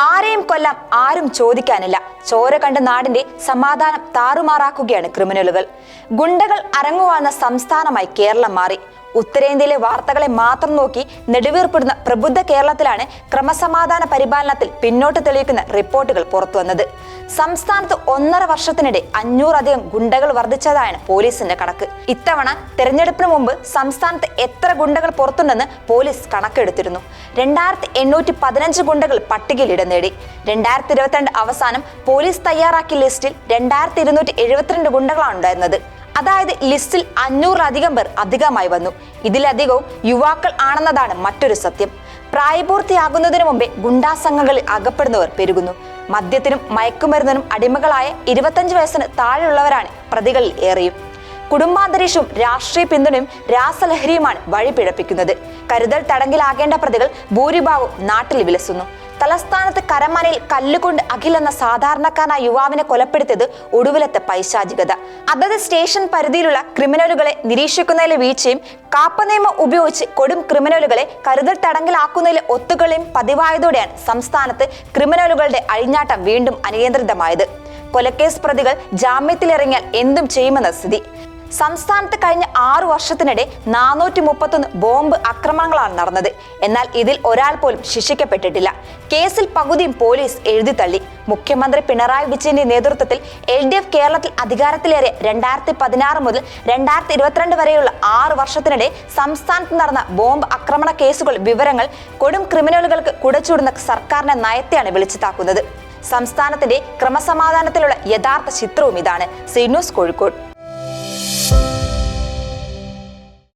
ആരെയും കൊല്ലാം ആരും ചോദിക്കാനില്ല. ചോര കണ്ട നാടിന്റെ സമാധാനം താറുമാറാക്കുകയാണ് ക്രിമിനലുകൾ. ഗുണ്ടകൾ അരങ്ങുവാന്ന സംസ്ഥാനമായി കേരളം മാറി. ഉത്തരേന്ത്യയിലെ വാർത്തകളെ മാത്രം നോക്കി നെടുവീർപ്പിടുന്ന പ്രബുദ്ധ കേരളത്തിലാണ് ക്രമസമാധാന പരിപാലനത്തിൽ പിന്നോട്ട് തെളിയിക്കുന്ന റിപ്പോർട്ടുകൾ പുറത്തുവന്നത് സംസ്ഥാനത്ത് ഒന്നര വർഷത്തിനിടെ അഞ്ഞൂറധികം ഗുണ്ടകൾ വർദ്ധിച്ചതാണ് പോലീസിന്റെ കണക്ക്. ഇത്തവണ തെരഞ്ഞെടുപ്പിന് മുമ്പ് സംസ്ഥാനത്ത് എത്ര ഗുണ്ടകൾ പുറത്തുണ്ടെന്ന് പോലീസ് കണക്കെടുത്തിരുന്നു. രണ്ടായിരത്തി എണ്ണൂറ്റി പതിനഞ്ച് ഗുണ്ടകൾ പട്ടികയിൽ ഇടം നേടി. രണ്ടായിരത്തി ഇരുപത്തിരണ്ട് അവസാനം പോലീസ് തയ്യാറാക്കിയ ലിസ്റ്റിൽ രണ്ടായിരത്തി ഇരുന്നൂറ്റി എഴുപത്തിരണ്ട് ഗുണ്ടകളാണ് ഉണ്ടായിരുന്നത്. അതായത് ലിസ്റ്റിൽ അഞ്ഞൂറിലധികം പേർ അധികമായി വന്നു. ഇതിലധികവും യുവാക്കൾ ആണെന്നതാണ് മറ്റൊരു സത്യം. പ്രായപൂർത്തിയാകുന്നതിന് മുമ്പേ ഗുണ്ടാസംഘങ്ങളിൽ അകപ്പെടുന്നവർ പെരുകുന്നു. മദ്യത്തിനും മയക്കുമരുന്നിനും അടിമകളായ ഇരുപത്തഞ്ച് വയസ്സിന് താഴെയുള്ളവരാണ് പ്രതികളിൽ ഏറെയും. കുടുംബാന്തരീക്ഷവും രാഷ്ട്രീയ പിന്തുണയും രാസലഹരിയുമാണ് വഴിപിഴപ്പിക്കുന്നത്. കരുതൽ തടങ്കിലാകേണ്ട പ്രതികൾ ഭൂരിഭാഗവും നാട്ടിൽ വിലസുന്നു. തലസ്ഥാനത്ത് കരമനയിൽ കല്ലുകൊണ്ട് അഖിൽ എന്ന സാധാരണക്കാരനായ യുവാവിനെ കൊലപ്പെടുത്തിയത് ഒടുവിലത്തെ പൈശാചികത. അതത് സ്റ്റേഷൻ പരിധിയിലുള്ള ക്രിമിനലുകളെ നിരീക്ഷിക്കുന്നതിലെ വീഴ്ചയും കാപ്പ നിയമം ഉപയോഗിച്ച് കൊടും ക്രിമിനലുകളെ കരുതൽ തടങ്കിലാക്കുന്നതിലെ ഒത്തുകളിയും പതിവായതോടെയാണ് സംസ്ഥാനത്ത് ക്രിമിനലുകളുടെ അഴിഞ്ഞാട്ടം വീണ്ടും അനിയന്ത്രിതമായത്. കൊലക്കേസ് പ്രതികൾ ജാമ്യത്തിലിറങ്ങിയാൽ എന്തും ചെയ്യുമെന്ന സ്ഥിതി. സംസ്ഥാനത്ത് കഴിഞ്ഞ ആറു വർഷത്തിനിടെ നാനൂറ്റി മുപ്പത്തൊന്ന് ബോംബ് ആക്രമണങ്ങളാണ് നടന്നത്. എന്നാൽ ഇതിൽ ഒരാൾ പോലും ശിക്ഷിക്കപ്പെട്ടിട്ടില്ല. കേസിൽ പകുതിയും പോലീസ് എഴുതി തള്ളി. മുഖ്യമന്ത്രി പിണറായി വിജയന്റെ നേതൃത്വത്തിൽ എൽ ഡി എഫ് കേരളത്തിൽ അധികാരത്തിലേറെ രണ്ടായിരത്തി പതിനാറ് മുതൽ രണ്ടായിരത്തി ഇരുപത്തിരണ്ട് വരെയുള്ള ആറ് വർഷത്തിനിടെ സംസ്ഥാനത്ത് നടന്ന ബോംബ് ആക്രമണ കേസുകൾ വിവരങ്ങൾ കൊടും ക്രിമിനലുകൾക്ക് കുടച്ചുവിടുന്ന സർക്കാരിന്റെ നയത്തെയാണ് വിളിച്ചു സംസ്ഥാനത്തിന്റെ ക്രമസമാധാനത്തിലുള്ള യഥാർത്ഥ ചിത്രവും ഇതാണ്. സി കോഴിക്കോട്.